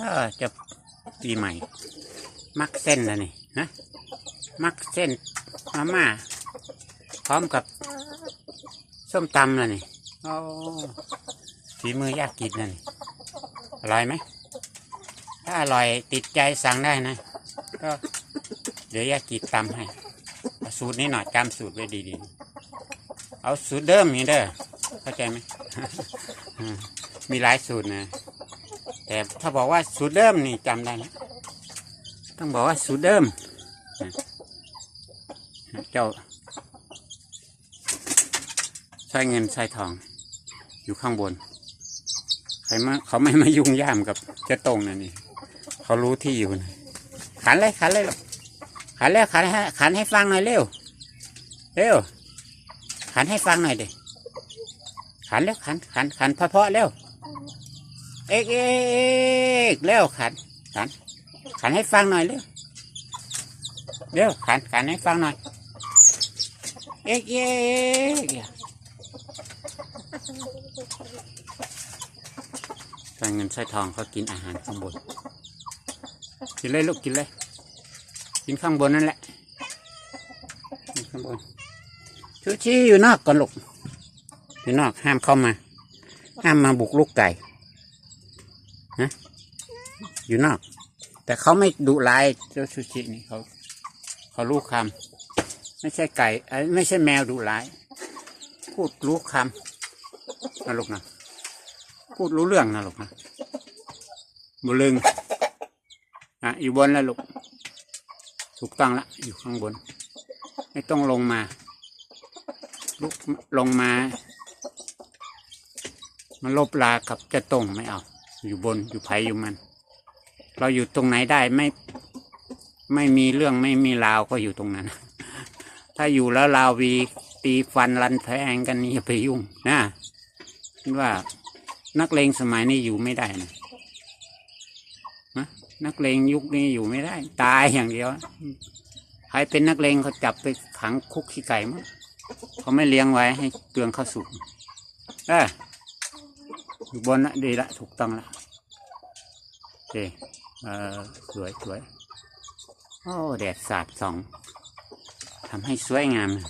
ก็จะปีใหม่ มักเส้นนะนี่นะมักเส้นมาม่าพร้อมกับส้มตำนะนี่โอ้ฝีมือยากกินนะนี่อร่อยไหมถ้าอร่อยติดใจสั่งได้นะ ก็เดี๋ยวยากกินตำให้สูตรนี้หน่อยจำสูตรไว้ดีๆ เอาสูตรเดิมนี่เด้อเข้าใจไหมมีหลายสูตรนะ แต่ถ้าบอกว่าสูตรเดิมนี่จำได้นะต้องบอกว่าสูตรเดิม เจ้าใช้เงินใช้ทอง อยู่ข้างบนใครมาเขาไม่มายุ่งย่ามกับเจะตรงนะนี่เขารู้ที่อยู่นะขันเลยขันเลยขันแล้วขันให้ขันให้ฟังหน่อยเร็วเร็วขันให้ฟังหน่อยเดิขันแล้วขันขันขันเพาะเร็ว เอกเอกเร็วขันขันขันให้ฟังหน่อยเร็วเร็วขันขันให้ฟังหน่อย เอกเอกใส่เงินใส่ทองเขากินอาหารข้างบน กินเลยลูกกินเลย กินข้างบนนั่นแหละข้างบนชูชีอยู่นอกก่อนลูกอยู่นอกห้ามเข้ามา ห้ามมาบุกลูกไก่ อยู่นอก แต่เขาไม่ดุร้ายเจ้าชูชินี่เขาเขารู้คำไม่ใช่ไก่เอ้ไม่ใช่แมวดุร้าย พูดรู้คำนะลูกนะพูดรู้เรื่องนะลูกนะบุลึงอะอยู่บนแล้วลูกถูกต้องละอยู่ข้างบน ไม่ต้องลงมาลุกลงมามาลบลากับจะตรงไม่เอา อยู่บนอยู่ไผอยู่มัน เราอยู่ตรงไหนได้ไม่ ไม่มีเรื่องไม่มีราวก็อยู่ตรงนั้น ถ้าอยู่แล้วราววีตีฟันรันแทงกันนี่อย่าไปยุ่งนะว่านักเลงสมัยนี้อยู่ไม่ได้นะนะนักเลงยุคนี้อยู่ไม่ได้ ตายอย่างเดียวใครเป็นนักเลงเขาจับไปขังคุกขี้ไก่มั้งเขาไม่เลี้ยงไว้ให้เกลืองข้าสุกเอออยู่บนนะดีละถูกต้องละโอเค เออสวยสวยโอ้แดดสาดส่องทำให้สวยงามนะ